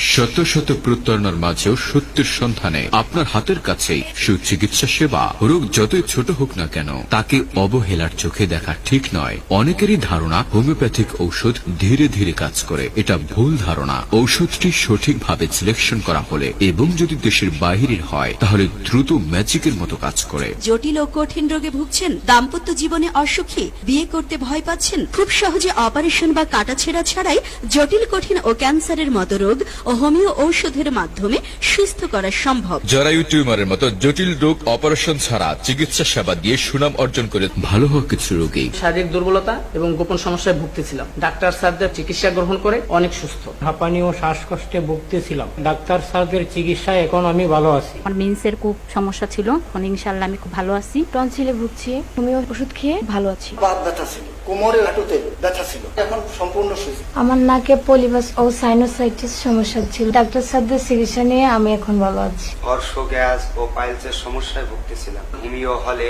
শত শত প্রত্যরণার মাঝেও সত্যের সন্ধানে আপনার হাতের কাছেই সুচিকিৎসা সেবা। রোগ যতই ছোট হোক না কেন, তাকে অবহেলার চোখে দেখা ঠিক নয়। অনেকেরই ধারণা হোমিওপ্যাথিক ঔষধ ধীরে ধীরে কাজ করে। এটা ভুল ধারণা। ঔষধটি সঠিকভাবে সিলেকশন করা হলে এবং যদি দেশের বাহিরের হয়, তাহলে দ্রুত ম্যাজিকের মতো কাজ করে। জটিল ও কঠিন রোগে ভুগছেন, দাম্পত্য জীবনে অসুখী, বিয়ে করতে ভয় পাচ্ছেন, খুব সহজে অপারেশন বা কাটাছেড়া ছাড়াই জটিল, কঠিন ও ক্যান্সারের মতো রোগ হোমিও ঔষধের মাধ্যমে সুস্থ করা সম্ভব। জরায়ু টিউমারের মতো জটিল রোগ অপারেশন ছাড়া চিকিৎসা সেবা দিয়ে সুনাম অর্জন করে ভালো হওয়া কিছু রোগী। শারীরিক দুর্বলতা এবং গোপন সমস্যায় ভুগতেছিলাম। ডাক্তার স্যারদের চিকিৎসা গ্রহণ করে অনেক সুস্থ। হাঁপানি ও শ্বাসকষ্টে ভুগতেছিলাম। ডাক্তার স্যারদের চিকিৎসায় এখন আমি ভালো আছি। আমার মেন্সের খুব সমস্যা ছিল। এখন ইনশাল্লাহ আমি খুব ভালো আছি। টনসিলে ভুগছি। হোমিও ওষুধ খেয়ে ভালো আছি। বাত ব্যথা ছিল। কোমরে হাঁটুতে ব্যথা ছিল। এখন সম্পূর্ণ সুস্থ। আমার নাকে পলিবাস ও সাইনোসাইটিস সমস্যা ছিল ডাক্তার স্যারদের চিকিৎসা নিয়ে আমি এখন ভালো আছি। অর্শ গ্যাস ও পাইলসের সমস্যায় ভুগতেছিলাম। হোমিও হলে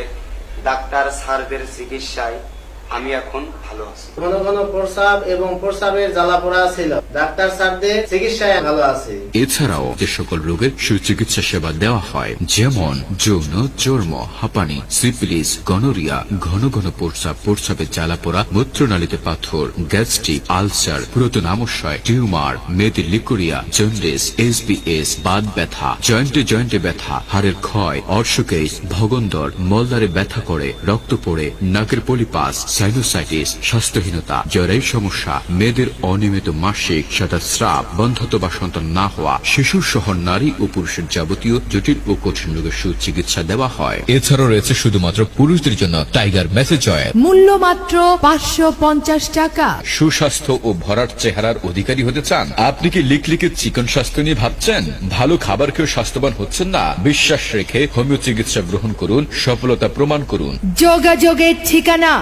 ডাক্তার স্যারদের চিকিৎসায় আমি এখন ভালো আছি। ঘন ঘন প্রস্রাব এবং প্রস্রাবের জ্বালা পোড়া ছিল। ডাক্তার স্যারদের চিকিৎসায় ভালো আছে। এছাড়াও যে সকল রোগের সুচিকিৎসা সেবা দেওয়া হয়। যেমন যৌন চর্ম হাঁপানি সিপিলিস গনোরিয়া ঘন ঘন প্রস্রাব প্রস্রাবে জ্বালাপোড়া মূত্রনালীতে পাথর গ্যাস্ট্রিক আলসার পুরাতন আমস্যয় টিউমার মেয়েদের লিকোরিয়া জন্ডিস এসবিএস বাদ ব্যথা জয়েন্টে জয়েন্টে ব্যথা হাড়ের ক্ষয় অর্শকেশ ভগন্দর মলদারে ব্যথা করে রক্ত পড়ে নাকের পলিপাস সাইনোসাইটিস স্বাস্থ্যহীনতা জরায়ু সমস্যা মেয়েদের অনিয়মিত মাসিক সাদা স্রাব বন্ধত্ব বা সন্তান না হওয়া শিশু সহ নারী ও পুরুষের যাবতীয় জটিল ও কঠিন রোগের সুচিকিৎসা দেওয়া হয়। এছাড়াও রয়েছে শুধুমাত্র পুরুষদের জন্য টাইগার মেসেজ অয়েল মূল্য মাত্র পাঁচশো পঞ্চাশ টাকা। সুস্বাস্থ্য ও ভরাট চেহারার অধিকারী হতে চান? আপনি কি লিকলিকে চিকন স্বাস্থ্য নিয়ে ভাবছেন? ভালো খাবার খেয়ে স্বাস্থ্যবান হচ্ছেন না? বিশ্বাস রেখে হোমিও চিকিৎসা গ্রহণ করুন সফলতা প্রমাণ করুন। যোগাযোগের ঠিকানা